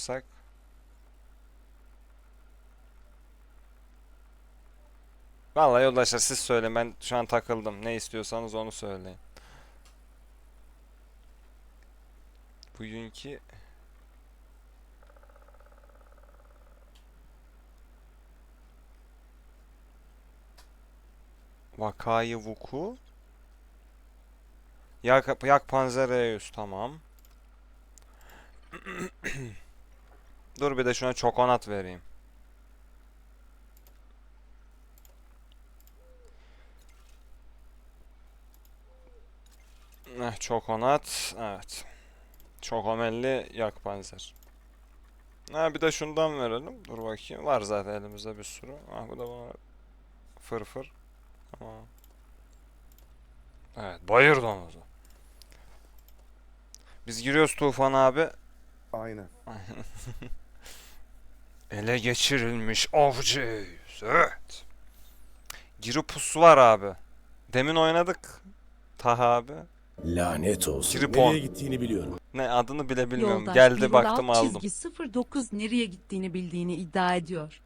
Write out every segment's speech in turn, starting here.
yapsak? Vallahi yoldaşlar siz söyleyin ben şu an takıldım. Ne istiyorsanız onu söyleyin. Bugünkü Vakayı vuku Yak, yak Panzereus tamam. Dur bir de şuna çokonat vereyim. Eh, çokonat. Evet. Çokomelli yak panzer. Ha bir de şundan verelim. Dur bakayım. Var zaten elimizde bir sürü. Ah bu da bana fırfır. Tamam. Evet, bayır domuzu. Biz giriyoruz Tufan abi. Aynen. Ele geçirilmiş avcıyız. Evet. Giri pusu var abi. Demin oynadık. Taha abi. Lanet olsun. Tripon. Nereye gittiğini biliyorum. Ne adını bile bilmiyorum. Yoldaş Geldi baktım alt aldım. çizgi 09 nereye gittiğini bildiğini iddia ediyor.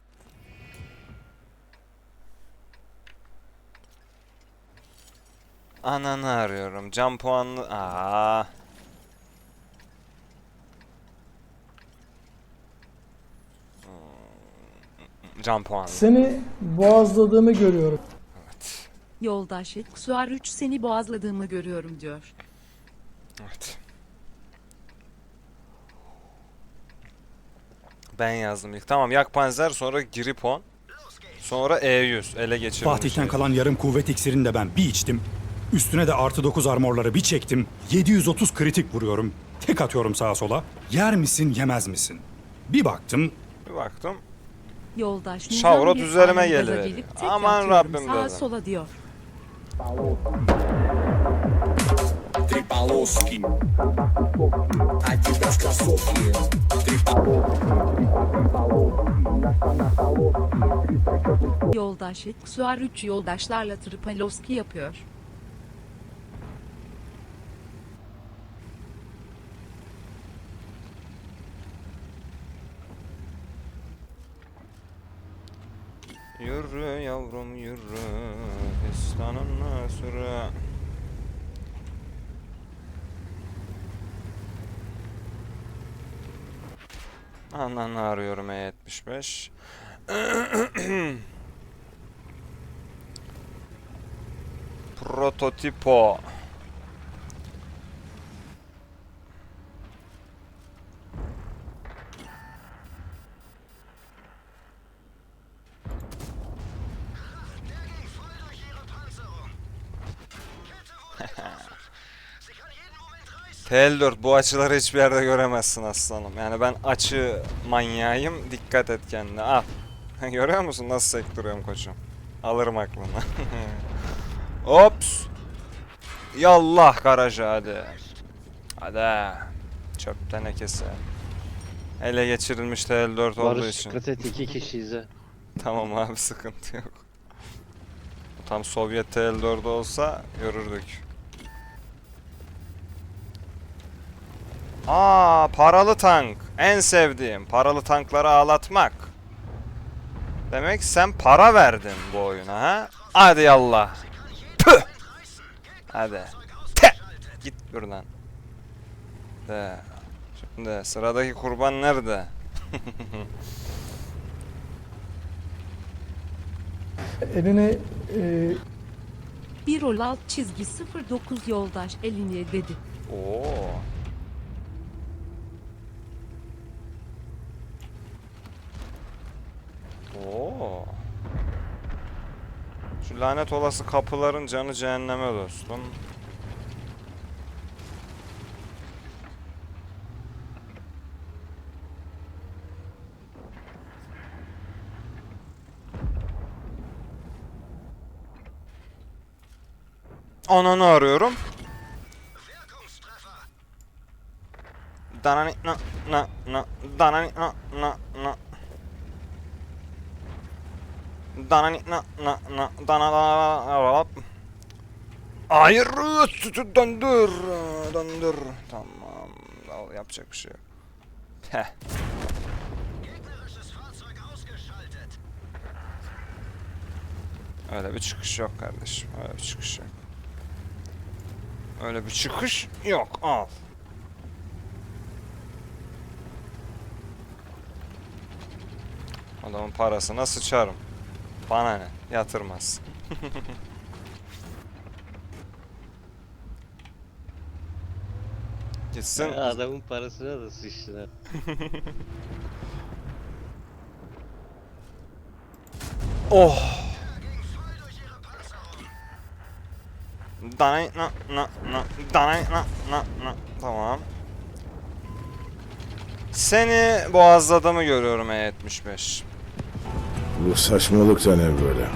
Ananı arıyorum. Can puanlı. Aa. Hmm, Can puanlı. Seni boğazladığımı görüyorum. Evet. Yoldaş Suar 3 seni boğazladığımı görüyorum diyor. Evet. Ben yazdım ilk. Tamam yak panzer sonra gripon. Sonra E100 ele geçirilmiş. Fatih'ten kalan yarım kuvvet iksirini de ben bir içtim. Üstüne de artı 9 armorları bir çektim. 730 kritik vuruyorum. Tek atıyorum sağa sola. Yer misin yemez misin? Bir baktım Bir baktım. Yoldaş Şavrot üzerime tek Aman Rabbim sağa dedi. sola diyor. Tripaloski. Adidas Kassoki. Yoldaş Suar 3 yoldaşlarla Tripaloski yapıyor. Yürü yavrum yürü. Fistanın sürü. Ananı arıyorum E75. Prototipo. TL4 bu açıları hiçbir yerde göremezsin aslanım. Yani ben açı manyağıyım. Dikkat et kendine. Al. Görüyor musun nasıl sektiriyorum koçum? Alırım aklını. Ops. Yallah garaja hadi. Hadi. Çöp tenekesi. Ele geçirilmiş TL4 olduğu Barış için. dikkat et iki kişiyiz ha. Tamam abi sıkıntı yok. Tam Sovyet TL4 olsa görürdük. Aa paralı tank. En sevdiğim. Paralı tankları ağlatmak. Demek sen para verdin bu oyuna ha? Hadi yallah. Püh. Hadi. Te. Git buradan. De. Şimdi sıradaki kurban nerede? Elini e, Bir rol alt çizgi 09 yoldaş elini dedi. Oo. Oo. Şu lanet olası kapıların canı cehenneme dostum. Ananı arıyorum. Danani na na na danani na na na Dana na na na dana dana Hayır sütü döndür döndür tamam Al, yapacak bir şey yok. Öyle bir çıkış yok kardeşim. Öyle bir çıkış yok. Öyle bir çıkış yok. Al. Adamın parasına sıçarım. Bana ne? Yatırmaz. Gitsin. Adamın parasına da sıçtılar. Oh. Danay na na na danay na na na tamam. Seni boğazladığımı görüyorum E75. Bu saçmalık da ne böyle?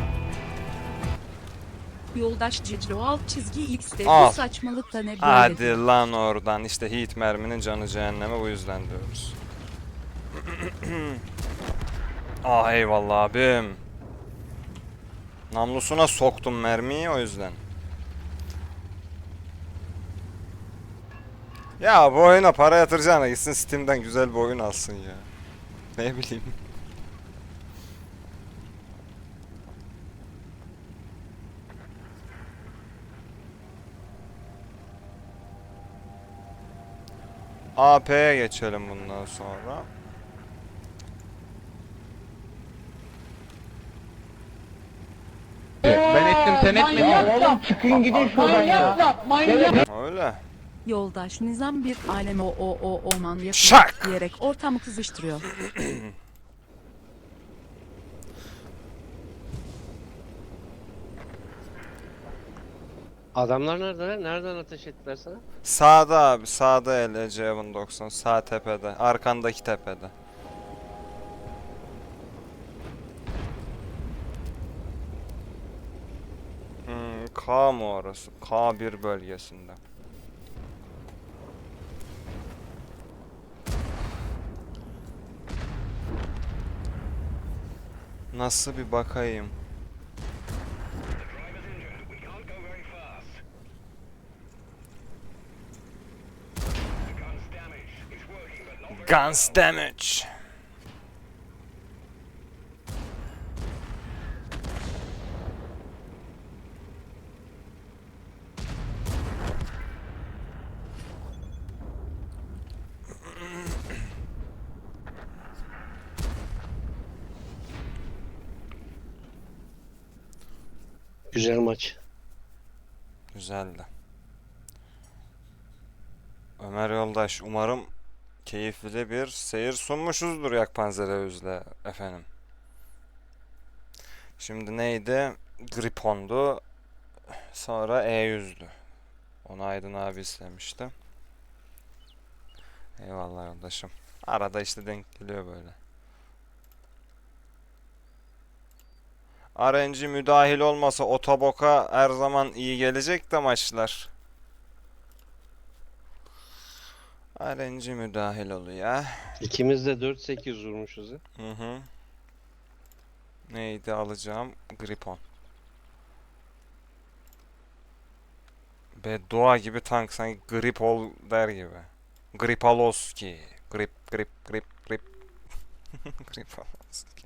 Yoldaş Ciclo alt çizgi X'te Al. bu saçmalıkta ne böyle? Hadi lan oradan işte heat merminin canı cehenneme bu yüzden diyoruz. ah eyvallah abim. Namlusuna soktum mermiyi o yüzden. Ya bu oyuna para yatıracağına gitsin Steam'den güzel bir oyun alsın ya. Ne bileyim. AP'ye geçelim bundan sonra. Ben ettim sen etmedin. Oğlum çıkın gidin şuradan ya. Öyle. Yoldaş Nizam bir aleme o o o oman yapıyor Şak! diyerek ortamı kızıştırıyor. Adamlar nerede lan? Nereden ateş ettiler sana? Sağda abi sağda LC 90 sağ tepede arkandaki tepede. Hmm, K mı orası? K1 bölgesinde. Nasıl bir bakayım? Guns damage. Güzel maç. Güzeldi. Ömer Yoldaş umarım keyifli bir seyir sunmuşuzdur Yakpanzer'e özle efendim. Şimdi neydi? Gripon'du. Sonra E100'dü. Onu Aydın abi istemişti. Eyvallah yoldaşım. Arada işte denk geliyor böyle. RNG müdahil olmasa otoboka her zaman iyi gelecek de maçlar. RNG müdahil oluyor. İkimiz de 4-8 vurmuşuz ya. Hı hı. Neydi alacağım? Gripon. Beddua gibi tank sanki Gripol der gibi. Gripaloski. Grip grip grip grip. Gripaloski.